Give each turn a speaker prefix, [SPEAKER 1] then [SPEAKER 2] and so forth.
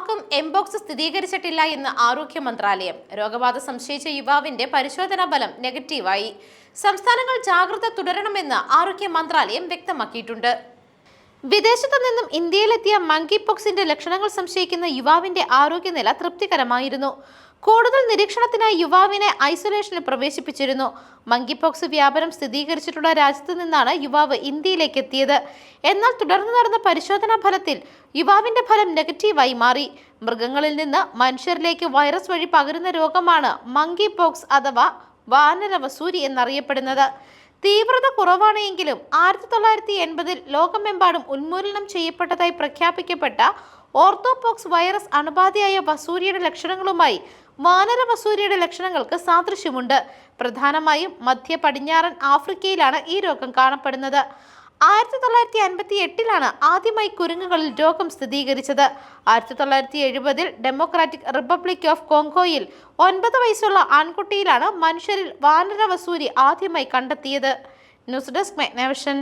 [SPEAKER 1] ആർക്കും എംബോക്സ് സ്ഥിരീകരിച്ചിട്ടില്ല എന്ന് ആരോഗ്യ മന്ത്രാലയം. രോഗബാധ സംശയിച്ച യുവാവിന്റെ പരിശോധനാ ഫലം നെഗറ്റീവായി. സംസ്ഥാനങ്ങൾ ജാഗ്രത തുടരണമെന്ന് ആരോഗ്യ മന്ത്രാലയം വ്യക്തമാക്കിയിട്ടുണ്ട്. വിദേശത്തു നിന്നും ഇന്ത്യയിലെത്തിയ മങ്കി പോക്സിന്റെ ലക്ഷണങ്ങൾ സംശയിക്കുന്ന യുവാവിന്റെ ആരോഗ്യനില തൃപ്തികരമായിരുന്നു. കൂടുതൽ നിരീക്ഷണത്തിനായി യുവാവിനെ ഐസൊലേഷനിൽ പ്രവേശിപ്പിച്ചിരുന്നു. മങ്കിപോക്സ് വ്യാപനം സ്ഥിരീകരിച്ചിട്ടുള്ള രാജ്യത്തു നിന്നാണ് യുവാവ് ഇന്ത്യയിലേക്ക് എത്തിയത്. എന്നാൽ തുടർന്ന് നടന്ന പരിശോധനാ ഫലത്തിൽ യുവാവിന്റെ ഫലം നെഗറ്റീവായി മാറി. മൃഗങ്ങളിൽ നിന്ന് മനുഷ്യരിലേക്ക് വൈറസ് വഴി പകരുന്ന രോഗമാണ് മങ്കി പോക്സ് അഥവാ വാനരവസൂരി എന്നറിയപ്പെടുന്നത്. തീവ്രത കുറവാണ് എങ്കിലും ആയിരത്തി തൊള്ളായിരത്തി എൺപതിൽ ലോകമെമ്പാടും ഉന്മൂലനം ചെയ്യപ്പെട്ടതായി പ്രഖ്യാപിക്കപ്പെട്ട ഓർത്തോപോക്സ് വൈറസ് അണുബാധയായ വസൂരിയുടെ ലക്ഷണങ്ങളുമായി വാനര വസൂരിയുടെ ലക്ഷണങ്ങൾക്ക് സാദൃശ്യമുണ്ട്. പ്രധാനമായും മധ്യ പടിഞ്ഞാറൻ ആഫ്രിക്കയിലാണ് ഈ രോഗം കാണപ്പെടുന്നത്. ആയിരത്തി തൊള്ളായിരത്തി അൻപത്തി എട്ടിലാണ് ആദ്യമായി കുരങ്ങുകളിൽ രോഗം സ്ഥിരീകരിച്ചത്. ആയിരത്തി തൊള്ളായിരത്തി എഴുപതിൽ ഡെമോക്രാറ്റിക് റിപ്പബ്ലിക് ഓഫ് കോങ്കോയിൽ ഒൻപത് വയസ്സുള്ള ആൺകുട്ടിയിലാണ് മനുഷ്യരിൽ വാനര വസൂരി ആദ്യമായി കണ്ടെത്തിയത്. News desk Magna Vision.